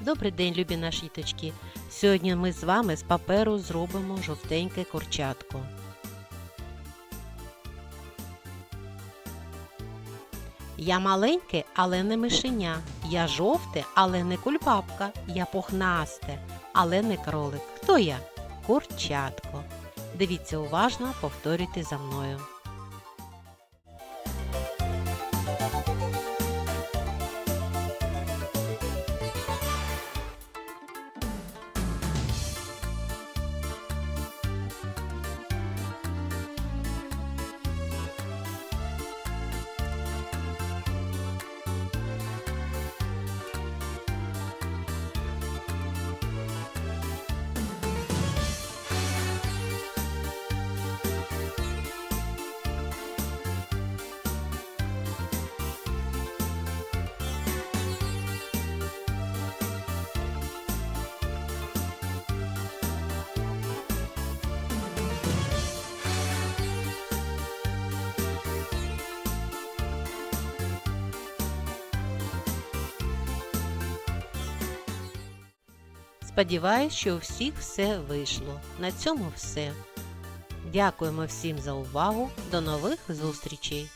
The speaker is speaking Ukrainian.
Добрий день, любі наші діточки. Сьогодні ми з вами з паперу зробимо жовтеньке курчатко. Я маленьке, але не мишеня. Я жовте, але не кульбабка. Я пухнасте, але не кролик. Хто я? Курчатко. Дивіться уважно, повторюйте за мною. Сподіваюсь, що у всіх все вийшло. На цьому все. Дякуємо всім за увагу. До нових зустрічей!